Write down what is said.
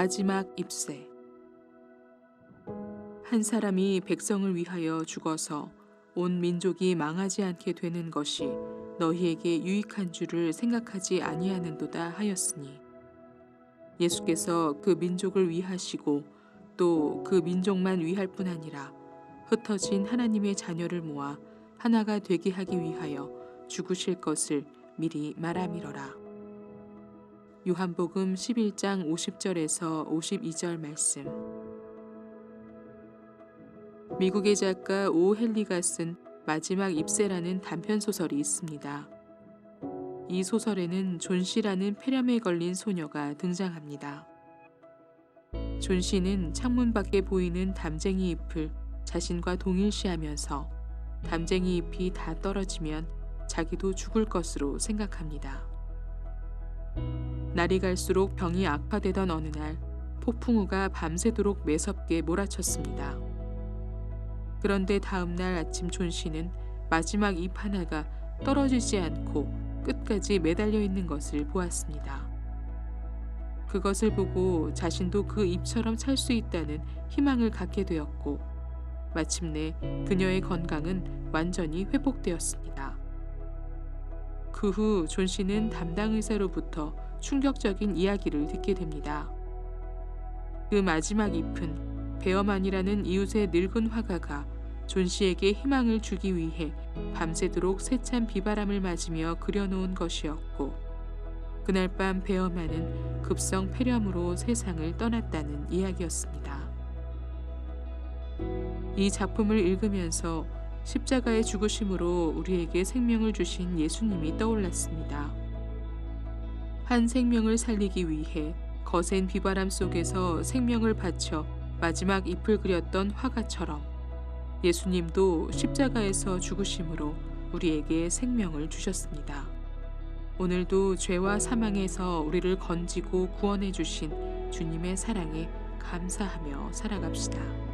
마지막 입새 한 사람이 백성을 위하여 죽어서 온 민족이 망하지 않게 되는 것이 너희에게 유익한 줄을 생각하지 아니하는도다 하였으니 예수께서 그 민족을 위하시고 또 그 민족만 위할 뿐 아니라 흩어진 하나님의 자녀를 모아 하나가 되게 하기 위하여 죽으실 것을 미리 말함이러라. 요한복음 11장 50절에서 52절 말씀. 미국의 작가 오 헨리가 쓴 마지막 입새라는 단편 소설이 있습니다. 이 소설에는 존 씨라는 폐렴에 걸린 소녀가 등장합니다. 존 씨는 창문 밖에 보이는 담쟁이 잎을 자신과 동일시하면서 담쟁이 잎이 다 떨어지면 자기도 죽을 것으로 생각합니다. 날이 갈수록 병이 악화되던 어느 날 폭풍우가 밤새도록 매섭게 몰아쳤습니다. 그런데 다음 날 아침 존 씨는 마지막 잎 하나가 떨어지지 않고 끝까지 매달려 있는 것을 보았습니다. 그것을 보고 자신도 그 잎처럼 살수 있다는 희망을 갖게 되었고 마침내 그녀의 건강은 완전히 회복되었습니다. 그 후 존 씨는 담당 의사로부터 충격적인 이야기를 듣게 됩니다. 그 마지막 잎은 베어만이라는 이웃의 늙은 화가가 존 씨에게 희망을 주기 위해 밤새도록 세찬 비바람을 맞으며 그려놓은 것이었고 그날 밤 베어만은 급성 폐렴으로 세상을 떠났다는 이야기였습니다. 이 작품을 읽으면서 십자가의 죽으심으로 우리에게 생명을 주신 예수님이 떠올랐습니다. 한 생명을 살리기 위해 거센 비바람 속에서 생명을 바쳐 마지막 잎을 그렸던 화가처럼 예수님도 십자가에서 죽으심으로 우리에게 생명을 주셨습니다. 오늘도 죄와 사망에서 우리를 건지고 구원해 주신 주님의 사랑에 감사하며 살아갑시다.